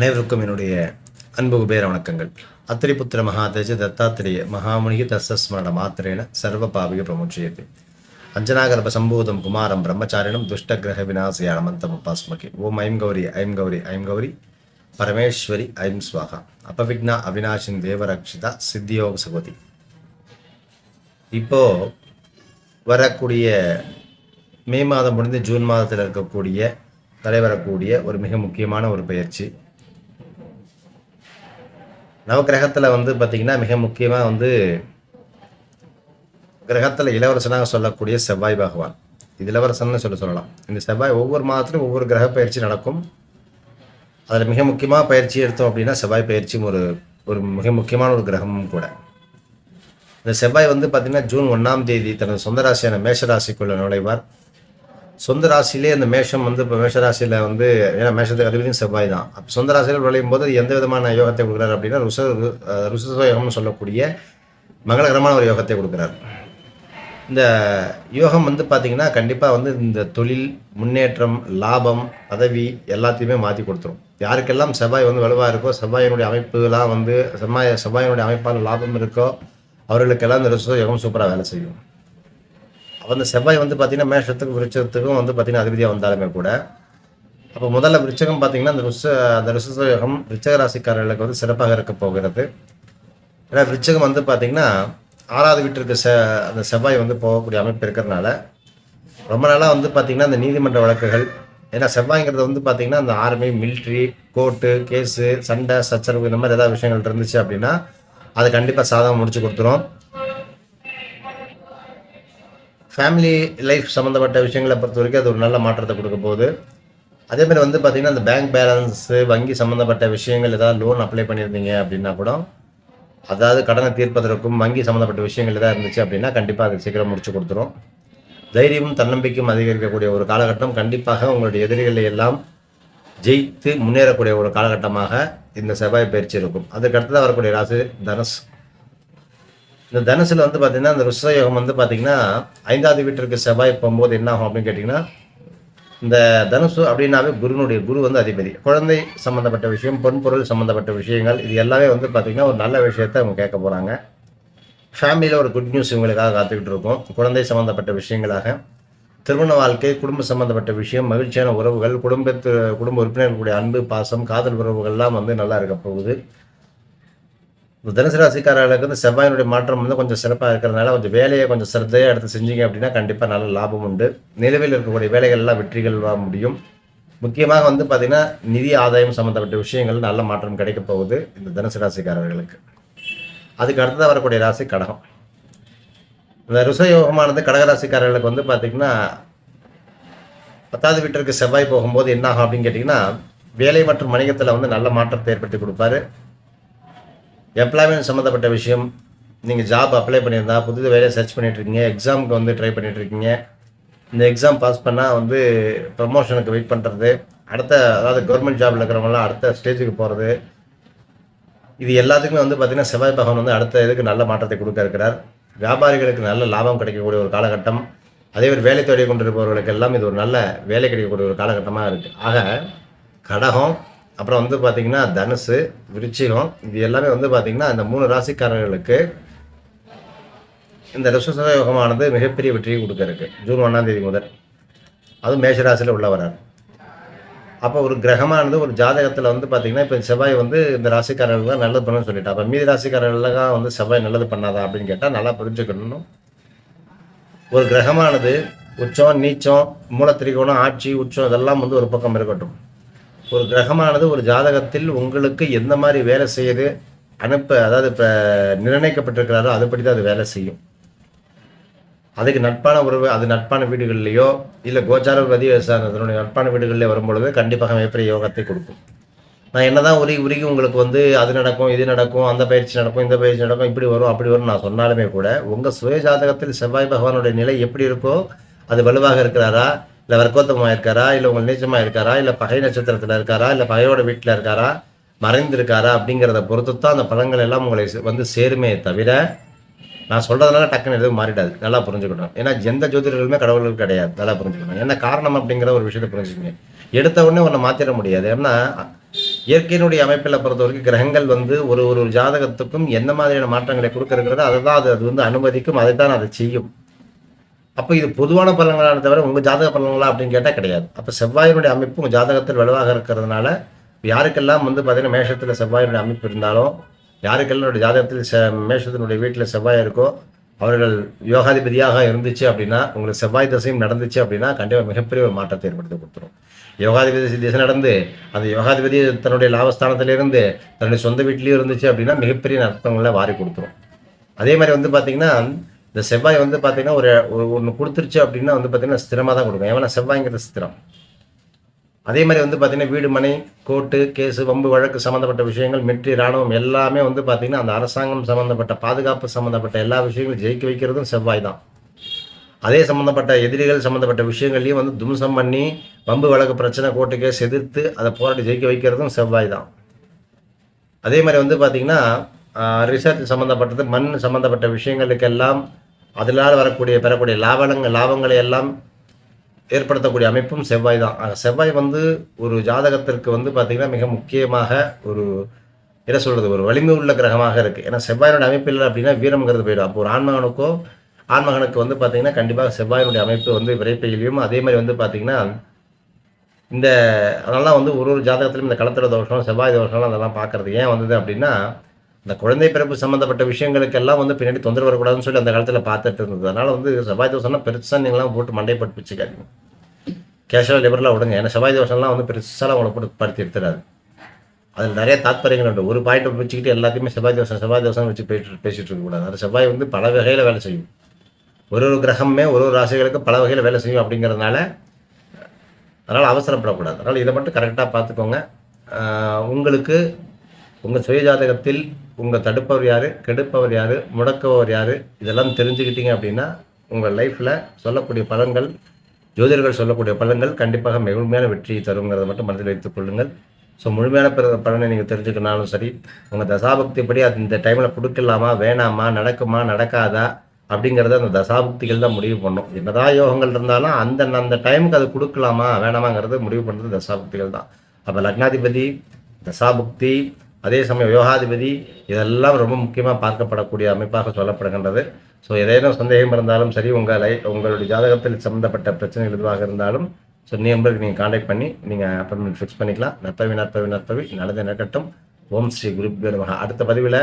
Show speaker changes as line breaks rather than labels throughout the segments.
அனைவருக்கும் என்னுடைய அன்பு குபேர வணக்கங்கள். அத்திரிபுத்திர மகாதேஜ தத்தாத்திரேய மகாமுனிகி தசஸ்மரண மாத்திரேன சர்வ பாவிக பிரமுச்சியத்தை அஞ்சனாகர்ப சம்பூதம் குமாரம் பிரம்மச்சாரிணம் துஷ்டகிரக விநாசயானமந்தம் உபாஸ்மகி. ஓம் ஐம் கௌரி ஐம் கௌரி ஐம் கௌரி. பரமேஸ்வரி ஐம் ஸ்வாகா அபவிக்னா அவினாஷின் தேவரக்ஷிதா சித்தியோக சகோதி இப்போ வரக்கூடிய மே மாதம் முடிந்து ஜூன் மாதத்தில் இருக்கக்கூடிய தலைவரக்கூடிய ஒரு மிக முக்கியமான ஒரு பயிற்சி. நவக்கிரகத்தில் வந்து பார்த்திங்கன்னா மிக முக்கியமாக வந்து கிரகத்தில் இளவரசனாக சொல்லக்கூடிய செவ்வாய் பகவான். இது இளவரசன்னு சொல்ல சொல்லலாம். இந்த செவ்வாய் ஒவ்வொரு மாதத்துலையும் ஒவ்வொரு கிரக பயிற்சி நடக்கும். அதில் மிக முக்கியமாக பயிற்சி எடுத்தோம் அப்படின்னா செவ்வாய் பயிற்சியும் ஒரு ஒரு மிக முக்கியமான ஒரு கிரகமும் கூட. இந்த செவ்வாய் வந்து பார்த்திங்கன்னா ஜூன் ஒன்றாம் தேதி தனது சொந்த ராசியான மேஷ ராசிக்குள்ள நுழைவார். சொந்த ராசியிலே அந்த மேஷம் வந்து இப்போ மேஷ ராசியில் வந்து ஏன்னா மேஷத்துக்கு அதிபதியும் செவ்வாய் தான். அப்போ சொந்த ராசியில் விளையும் போது எந்த விதமான யோகத்தை கொடுக்குறாரு அப்படின்னா ருச ருச யோகம்னு சொல்லக்கூடிய மங்களகரமான ஒரு யோகத்தை கொடுக்குறாரு. இந்த யோகம் வந்து பார்த்திங்கன்னா கண்டிப்பாக வந்து இந்த தொழில் முன்னேற்றம் லாபம் பதவி எல்லாத்தையுமே மாற்றி கொடுத்துரும். யாருக்கெல்லாம் செவ்வாய் வந்து வலுவாக இருக்கோ செவ்வாயினுடைய அமைப்புலாம் வந்து செவ்வாய் செவ்வாயினுடைய அமைப்பால் லாபம் இருக்கோ அவர்களுக்கெல்லாம் இந்த ருச யோகம் சூப்பராக வேலை செய்யும். அப்போ அந்த செவ்வாய் வந்து பார்த்திங்கன்னா மேஷத்துக்கும் விருச்சத்துக்கும் வந்து பார்த்தீங்கன்னா அதிபதியாக வந்தாலுமே கூட அப்போ முதல்ல விருச்சகம் பார்த்திங்கன்னா அந்த ருஷ அந்த ருஷ விருச்சக ராசிக்காரர்களுக்கு வந்து சிறப்பாக இருக்க போகிறது. ஏன்னா விருச்சகம் வந்து பார்த்திங்கன்னா ஆறாவது வீட்டிற்கு செ அந்த செவ்வாய் வந்து போகக்கூடிய அமைப்பு இருக்கிறதுனால ரொம்ப நாளாக வந்து பார்த்திங்கன்னா அந்த நீதிமன்ற வழக்குகள் ஏன்னா செவ்வாய்ங்கிறது வந்து பார்த்திங்கன்னா அந்த ஆர்மி மிலிட்ரி கோர்ட்டு கேஸு சண்டை சச்சரவு இந்த மாதிரி ஏதாவது விஷயங்கள் இருந்துச்சு அப்படின்னா அது கண்டிப்பாக சாதகம் முடிச்சு கொடுத்துரும். ஃபேமிலி லைஃப் சம்மந்தப்பட்ட விஷயங்களை பொறுத்த வரைக்கும் அது ஒரு நல்ல மாற்றத்தை கொடுக்க போகுது. அதே மாதிரி வந்து பார்த்திங்கன்னா அந்த பேங்க் பேலன்ஸு வங்கி சம்மந்தப்பட்ட விஷயங்கள் ஏதாவது லோன் அப்ளை பண்ணியிருந்தீங்க அப்படின்னா கூட அதாவது கடனை தீர்ப்பதற்கும் வங்கி சம்மந்தப்பட்ட விஷயங்கள் ஏதாவது இருந்துச்சு அப்படின்னா கண்டிப்பாக அது சீக்கிரம் முடிச்சு கொடுத்துரும். தைரியமும் தன்னம்பிக்கையும் அதிகரிக்கக்கூடிய ஒரு காலகட்டம். கண்டிப்பாக உங்களுடைய எதிரிகளை எல்லாம் ஜெயித்து முன்னேறக்கூடிய ஒரு காலகட்டமாக இந்த செவ்வாய் பயிற்சி இருக்கும். அதுக்கடுத்ததாக வரக்கூடிய ராசி தனுஷ். இந்த தனுசில் வந்து பார்த்தீங்கன்னா இந்த ருஷயோகம் வந்து பார்த்தீங்கன்னா ஐந்தாவது வீட்டிற்கு செவ்வாய் போகும்போது என்ன ஆகும் அப்படின்னு கேட்டிங்கன்னா இந்த தனுசு அப்படின்னாவே குருனுடைய குரு வந்து அதிபதி. குழந்தை சம்மந்தப்பட்ட விஷயம் பொன்பொருள் சம்மந்தப்பட்ட விஷயங்கள் இது எல்லாமே வந்து பார்த்திங்கன்னா ஒரு நல்ல விஷயத்த அவங்க கேட்க போகிறாங்க ஃபேமிலியில் ஒரு குட் நியூஸ் இவங்களுக்காக காத்துக்கிட்டு இருக்கோம். குழந்தை சம்மந்தப்பட்ட விஷயங்களாக திருமண வாழ்க்கை குடும்ப சம்மந்தப்பட்ட விஷயம் மகிழ்ச்சியான உறவுகள் குடும்பத்து குடும்ப உறுப்பினர்களுடைய அன்பு பாசம் காதல் உறவுகள்லாம் வந்து நல்லா இருக்க போகுது. இந்த தனுசு ராசிக்காரர்களுக்கு வந்து செவ்வாயினுடைய மாற்றம் வந்து கொஞ்சம் சிறப்பாக இருக்கிறதுனால கொஞ்சம் வேலையை கொஞ்சம் சிரத்தையாக எடுத்து செஞ்சீங்க அப்படின்னா கண்டிப்பாக நல்ல லாபம் உண்டு. நிலவில் இருக்கக்கூடிய வேலைகள்லாம் வெற்றிகள் வர முடியும். முக்கியமாக வந்து பார்த்திங்கன்னா நிதி ஆதாயம் சம்மந்தப்பட்ட விஷயங்கள் நல்ல மாற்றம் கிடைக்க போகுது இந்த தனுசு ராசிக்காரர்களுக்கு அதுக்கு அடுத்ததாக வரக்கூடிய ராசி கடகம். இந்த ருசயோகமானது கடகராசிக்காரர்களுக்கு வந்து பார்த்திங்கன்னா பத்தாவது வீட்டிற்கு செவ்வாய் போகும்போது என்ன ஆகும் அப்படின்னு கேட்டிங்கன்னா வேலை மற்றும் வணிகத்தில் வந்து நல்ல மாற்றத்தை ஏற்படுத்தி கொடுப்பாரு. எம்ப்ளாய்மெண்ட் சம்மந்தப்பட்ட விஷயம். நீங்கள் ஜாப் அப்ளை பண்ணியிருந்தா புது வேலையை சர்ச் பண்ணிகிட்ருக்கீங்க எக்ஸாமுக்கு வந்து ட்ரை பண்ணிகிட்ருக்கீங்க இந்த எக்ஸாம் பாஸ் பண்ணால் வந்து ப்ரமோஷனுக்கு வெயிட் பண்ணுறது அடுத்த அதாவது கவர்மெண்ட் ஜாபில் இருக்கிறவங்களாம் அடுத்த ஸ்டேஜுக்கு போகிறது இது எல்லாத்துக்குமே வந்து பார்த்திங்கன்னா செவ்வாய் பகவான் வந்து அடுத்த இதுக்கு நல்ல மாற்றத்தை கொடுக்க இருக்கிறார். வியாபாரிகளுக்கு நல்ல லாபம் கிடைக்கக்கூடிய ஒரு காலகட்டம். அதே ஒரு வேலை தேடி கொண்டிருப்பவர்களுக்கு எல்லாம் இது ஒரு நல்ல வேலை கிடைக்கக்கூடிய ஒரு காலகட்டமாக இருக்குது ஆக கடகம் அப்புறம் வந்து பார்த்திங்கன்னா தனுசு விருச்சிகம் இது எல்லாமே வந்து பார்த்திங்கன்னா இந்த மூணு ராசிக்காரர்களுக்கு இந்த ரிஷச யோகமானது மிகப்பெரிய வெற்றியை கொடுக்கறக்கு ஜூன் ஒன்றாம் தேதி முதல். அதுவும் மேஷராசியில் உள்ள வரார். அப்போ ஒரு கிரகமானது ஒரு ஜாதகத்தில் வந்து பார்த்திங்கன்னா இப்போ செவ்வாய் வந்து இந்த ராசிக்காரர்கள் தான் நல்லது பண்ணணும்னு சொல்லிட்டா. அப்போ மீதி ராசிக்காரர்களுக்காக வந்து செவ்வாய் நல்லது பண்ணாதா அப்படின்னு கேட்டால் நல்லா புரிஞ்சுக்கணும் ஒரு கிரகமானது உச்சம் நீச்சம் மூலத்திரிகோணம் ஆட்சி உச்சம் இதெல்லாம் வந்து ஒரு பக்கம் இருக்கட்டும். ஒரு கிரகமானது ஒரு ஜாதகத்தில் உங்களுக்கு எந்த மாதிரி வேலை செய்யுது அனுப்ப அதாவது இப்போ நிர்ணயிக்கப்பட்டிருக்கிறாரோ அதுபடி தான் அது வேலை செய்யும். அதுக்கு நட்பான உறவு அது நட்பான வீடுகள்லையோ இல்லை கோச்சார பதிவு அதனுடைய நட்பான வீடுகளிலே வரும்பொழுது கண்டிப்பாக மிகப்பெரிய யோகத்தை கொடுக்கும். நான் என்னதான் உருகி உருகி உங்களுக்கு வந்து அது நடக்கும் இது நடக்கும் அந்த பயிற்சி நடக்கும் இந்த பயிற்சி நடக்கும் இப்படி வரும் அப்படி வரும் நான் சொன்னாலுமே கூட உங்கள் சுய ஜாதகத்தில் செவ்வாய் பகவானுடைய நிலை எப்படி இருக்கோ அது வலுவாக இருக்கிறாரா இல்லை வர்க்கோத்தமாக இருக்காரா இல்லை உங்கள் நீச்சமாக இருக்காரா இல்லை பகை நட்சத்திரத்தில் இருக்காரா? இல்லை பகையோட வீட்டில் இருக்காரா? மறைந்திருக்காரா? அப்படிங்கிறத பொறுத்து தான் அந்த பழங்கள் எல்லாம் உங்களை வந்து சேருமே தவிர நான் சொல்கிறதுனால டக்குன்னு எதுவும் மாறிடாது. நல்லா புரிஞ்சுக்கணும். ஏன்னா எந்த ஜோதிடர்களுமே கடவுள்கள் கிடையாது. நல்லா புரிஞ்சுக்கணும். என்ன காரணம் அப்படிங்கிற ஒரு விஷயத்தை புரிஞ்சுக்கணும். எடுத்த உடனே ஒன்றை மாற்றிட முடியாது. ஏன்னா இயற்கையினுடைய அமைப்பில் பொறுத்த வரைக்கும் கிரகங்கள் வந்து ஒரு ஒரு ஜாதகத்துக்கும் என்ன மாதிரியான மாற்றங்களை கொடுக்க அதை தான் அது அது வந்து அனுமதிக்கும். அதை தான் அதை செய்யும். அப்போ இது பொதுவான பலன்களான தவிர உங்கள் ஜாதக பலன்களா அப்படின்னு கேட்டால் கிடையாது. அப்போ செவ்வாயினுடைய அமைப்பு உங்கள் ஜாதகத்தில் வலுவாக இருக்கிறதுனால யாருக்கெல்லாம் வந்து பார்த்தீங்கன்னா மேஷத்தில் செவ்வாயினுடைய அமைப்பு இருந்தாலும் யாருக்கெல்லாம் என்னுடைய ஜாதகத்தில் செ மேஷத்தினுடைய வீட்டில் செவ்வாய் இருக்கோ அவர்கள் யோகாதிபதியாக இருந்துச்சு அப்படின்னா உங்களுக்கு செவ்வாய் தசையும் நடந்துச்சு அப்படின்னா கண்டிப்பாக மிகப்பெரிய ஒரு மாற்றத்தை ஏற்படுத்தி கொடுத்துரும். யோகாதிபதி திசை நடந்து அந்த யோகாதிபதி தன்னுடைய லாபஸ்தானத்திலிருந்து தன்னுடைய சொந்த வீட்லேயும் இருந்துச்சு அப்படின்னா மிகப்பெரிய நற்பங்களை வாரி கொடுத்துரும். அதே மாதிரி வந்து பார்த்திங்கன்னா இந்த செவ்வாய் வந்து பார்த்தீங்கன்னா ஒரு ஒன்று கொடுத்துருச்சு அப்படின்னா வந்து பார்த்தீங்கன்னா ஸ்திரமாக தான் கொடுக்கும். ஏன்னா செவ்வாய்ங்கிறது ஸ்திரம். அதே மாதிரி வந்து பார்த்தீங்கன்னா வீடு மனை கோர்ட்டு கேஸு வம்பு வழக்கு சம்மந்தப்பட்ட விஷயங்கள் மிலிட்ரி ராணுவம் எல்லாமே வந்து பார்த்தீங்கன்னா அந்த அரசாங்கம் சம்மந்தப்பட்ட பாதுகாப்பு சம்மந்தப்பட்ட எல்லா விஷயங்களும் ஜெயிக்க வைக்கிறதும் செவ்வாய் தான். அதே சம்மந்தப்பட்ட எதிரிகள் சம்மந்தப்பட்ட விஷயங்கள்லையும் வந்து தும்சம் பண்ணி வம்பு வழக்கு பிரச்சனை கோர்ட்டு கேஸ் எதிர்த்து அதை போராட்டி ஜெயிக்க வைக்கிறதும் செவ்வாய் தான். அதே மாதிரி வந்து பார்த்திங்கன்னா ரிசர்ச் சம்மந்தப்பட்டது மண் சம்மந்தப்பட்ட விஷயங்களுக்கெல்லாம் அதனால் வரக்கூடிய பெறக்கூடிய லாபங்கள் லாபங்களை எல்லாம் ஏற்படுத்தக்கூடிய அமைப்பும் செவ்வாய் தான். செவ்வாய் வந்து ஒரு ஜாதகத்திற்கு வந்து பார்த்திங்கன்னா மிக முக்கியமாக ஒரு என்ன சொல்கிறது ஒரு வலிமை உள்ள கிரகமாக இருக்குது ஏன்னா செவ்வாயினுடைய அமைப்பு இல்லை அப்படின்னா வீரம்ங்கிறது போயிடும். அப்போ ஒரு ஆண்மகனுக்கோ ஆண்மகனுக்கு வந்து பார்த்திங்கன்னா கண்டிப்பாக செவ்வாயினுடைய அமைப்பு வந்து விரைப்பையிலையும் அதே மாதிரி வந்து பார்த்திங்கன்னா இந்த அதெல்லாம் வந்து ஒரு ஒரு ஜாதகத்திலும் இந்த களத்திர தோஷம் செவ்வாய் தோஷம்லாம் அதெல்லாம் பார்க்குறது ஏன் வந்தது அப்படின்னா இந்த குழந்தை பிறப்பு சம்மந்தப்பட்ட விஷயங்களுக்கெல்லாம் வந்து பின்னாடி தொந்தரவு வரக்கூடாதுன்னு சொல்லி அந்த காலத்தில் பார்த்துட்டு இருந்தது. அதனால் வந்து செவ்வாய் தோசம்னா பெருசாக நீங்களாம் போட்டு மண்டை பட்டு பிச்சுக்காதீங்க. கேஷுவல் லிபரலாக விடுங்க. ஏன்னா செவ்வாய் தோசம்லாம் வந்து பெருசாக உங்களை போட்டு படுத்தி எடுத்துடாது அதில் நிறைய தாத்பரியங்கள் உண்டு. ஒரு பாயிண்ட் வச்சுக்கிட்டு எல்லாத்தையுமே செவ்வாய் தோசம் செவ்வாய் தோசம் வச்சு பேசிட்டு பேசிகிட்டு இருக்கக்கூடாது அது செவ்வாய் வந்து பல வகையில் வேலை செய்யும். ஒரு ஒரு கிரகமே ஒரு ஒரு ராசிகளுக்கு பல வகையில் வேலை செய்யும் அப்படிங்கிறதுனால அதனால் அவசரப்படக்கூடாது. அதனால் இதை மட்டும் கரெக்டாக பார்த்துக்கோங்க. உங்களுக்கு உங்கள் சுயஜாதகத்தில் உங்கள் தடுப்பவர் யார்? கெடுப்பவர் யார்? முடக்குபவர் யார்? இதெல்லாம் தெரிஞ்சுக்கிட்டீங்க அப்படின்னா உங்கள் லைஃப்பில் சொல்லக்கூடிய பலன்கள் ஜோதிடர்கள் சொல்லக்கூடிய பலன்கள் கண்டிப்பாக முழுமையான வெற்றியை தருங்கிறத மட்டும் மனதில் வைத்துக் கொள்ளுங்கள். ஸோ முழுமையான பிற பலனை நீங்கள் தெரிஞ்சுக்கணாலும் சரி உங்கள் தசாபக்திப்படி அது இந்த டைமில் கொடுக்கலாமா வேணாமா நடக்குமா நடக்காதா அப்படிங்கிறத அந்த தசாபக்திகள் தான் முடிவு பண்ணும். என்னதான் யோகங்கள் இருந்தாலும் அந்த அந்த டைமுக்கு அது கொடுக்கலாமா வேணாமாங்கிறது முடிவு பண்ணுறது தசாபக்திகள் தான். அப்போ லக்னாதிபதி தசாபக்தி அதே சமயம் யோகாதிபதி இதெல்லாம் ரொம்ப முக்கியமாக பார்க்கப்படக்கூடிய அமைப்பாக சொல்லப்படுகின்றது. ஸோ ஏதேனும் சந்தேகம் இருந்தாலும் சரி உங்கள் லை உங்களுடைய ஜாதகத்தில் சம்மந்தப்பட்ட பிரச்சனைகள் எதுவாக இருந்தாலும் ஸோ நம்பருக்கு நீங்கள் காண்டாக்ட் பண்ணி நீங்கள் அப்பாயின்மெண்ட் ஃபிக்ஸ் பண்ணிக்கலாம். நற்பவி நற்பவி நற்பவி நல்லது நடக்கட்டும். ஓம் ஸ்ரீ குரு மகா அடுத்த பதிவில்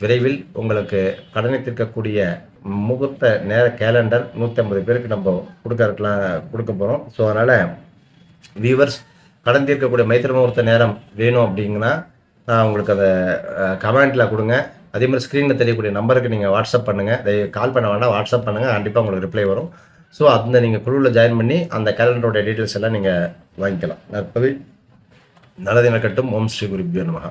விரைவில் உங்களுக்கு கடனை தீர்க்கக்கூடிய முகூர்த்த நேர கேலண்டர் நூற்றி ஐம்பது பேருக்கு நம்ம கொடுக்க இருக்கலாம் கொடுக்க போகிறோம் ஸோ அதனால் வியூவர்ஸ் கடன் தீர்க்கக்கூடிய மைத்திர முகூர்த்த நேரம் வேணும் அப்படிங்கன்னா உங்களுக்கு அதை கமெண்ட்டில் கொடுங்க. அதே மாதிரி ஸ்க்ரீனில் தெரியக்கூடிய நம்பருக்கு நீங்கள் வாட்ஸ்அப் பண்ணுங்கள் கால் பண்ண வேண்டாம் வாட்ஸ்அப் பண்ணுங்கள் கண்டிப்பாக உங்களுக்கு ரிப்ளை வரும். ஸோ அந்த நீங்கள் குழுவில் ஜாயின் பண்ணி அந்த கேலண்டரோட டீட்டெயில்ஸ் எல்லாம் நீங்கள் வாங்கிக்கலாம். நற்பவி. நல்லது நடக்கட்டும். ஓம் ஸ்ரீ குருபியோ நமகா